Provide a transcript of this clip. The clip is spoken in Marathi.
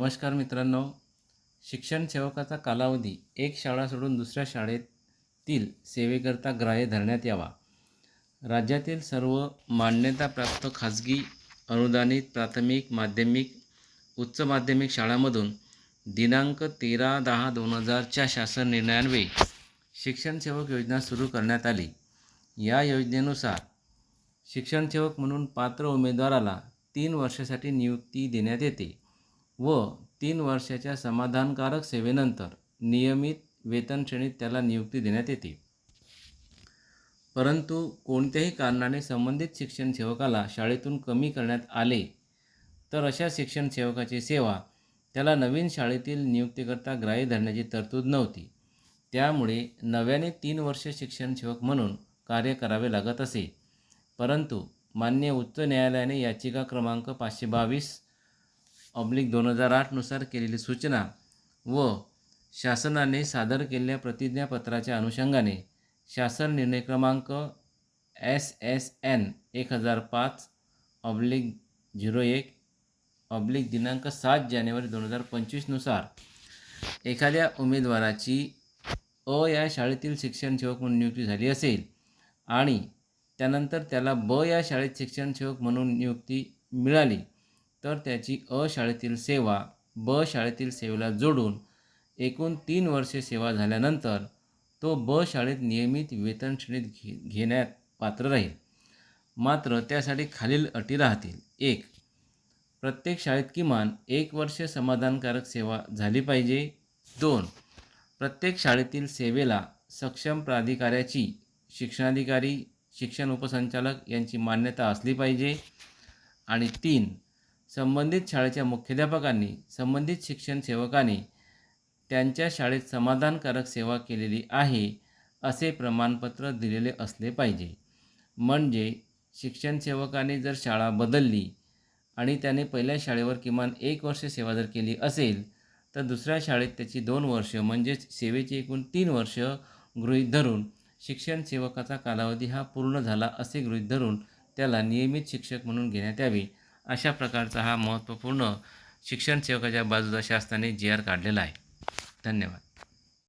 नमस्कार मित्रांनो. शिक्षण सेवकाचा कालावधी एक शाळा सोडून दुसऱ्या शाळेतील सेवेकरता ग्राह्य धरण्यात यावा. राज्यातील सर्व मान्यताप्राप्त खाजगी अनुदानित प्राथमिक माध्यमिक उच्च माध्यमिक शाळांमधून दिनांक तेरा दहा दोन हजारच्या शासन निर्णयान्वये शिक्षण सेवक योजना सुरू करण्यात आली. या योजनेनुसार शिक्षण सेवक म्हणून पात्र उमेदवाराला तीन वर्षासाठी नियुक्ती देण्यात येते. व तीन वर्षाच्या समाधानकारक सेवेनंतर नियमित वेतन श्रेणीत त्याला नियुक्ती देण्यात येते. परंतु कोणत्याही कारणाने संबंधित शिक्षण सेवकाला शाळेतून कमी करण्यात आले तर अशा शिक्षण सेवकाची सेवा त्याला नवीन शाळेतील नियुक्तीकरता ग्राह्य धरण्याची तरतूद नव्हती. त्यामुळे नव्याने तीन वर्ष शिक्षण सेवक म्हणून कार्य करावे लागत असे. परंतु मान्य उच्च न्यायालयाने याचिका क्रमांक पाचशे बावीस ऑब्लिक दोन हजार आठनुसार केलेली सूचना व शासनाने सादर केलेल्या प्रतिज्ञापत्राच्या अनुषंगाने शासन निर्णय क्रमांक एस एस एन एक हजार पाच ऑब्लिक झिरो एक ऑब्लिक दिनांक सात जानेवारी दोन हजार पंचवीसनुसार एखाद्या उमेदवाराची अ या शाळेतील शिक्षण सेवक म्हणून नियुक्ती झाली असेल आणि त्यानंतर त्याला ब या शाळेत शिक्षण सेवक म्हणून नियुक्ती मिळाली तर त्याची अ शाळेतील सेवा ब शाळेतील सेवेला जोडून एकूण तीन वर्षे सेवा झाल्यानंतर तो ब शाळेत नियमित वेतन श्रेणीत घे घेण्यात पात्र राहील. मात्र त्यासाठी खालील अटी राहतील. एक प्रत्येक शाळेत किमान एक वर्ष समाधानकारक सेवा झाली पाहिजे. दोन प्रत्येक शाळेतील सेवेला सक्षम प्राधिकाऱ्याची शिक्षणाधिकारी शिक्षण उपसंचालक यांची मान्यता असली पाहिजे. आणि तीन संबंधित शाळेच्या मुख्याध्यापकांनी संबंधित शिक्षण सेवकाने त्यांच्या शाळेत समाधानकारक सेवा केलेली आहे असे प्रमाणपत्र दिलेले असले पाहिजे. म्हणजे शिक्षण सेवकाने जर शाळा बदलली आणि त्याने पहिल्या शाळेवर किमान एक वर्ष सेवा जर केली असेल तर दुसऱ्या शाळेत त्याची दोन वर्ष म्हणजेच सेवेची एकूण तीन वर्ष गृहीत धरून शिक्षण सेवकाचा कालावधी हा पूर्ण झाला असे गृहीत धरून त्याला नियमित शिक्षक म्हणून घेण्यात यावे. अशा प्रकारचा हा महत्त्वपूर्ण शिक्षण सेवकाच्या बाजूचा शासनाने जी आर काढलेला आहे. धन्यवाद.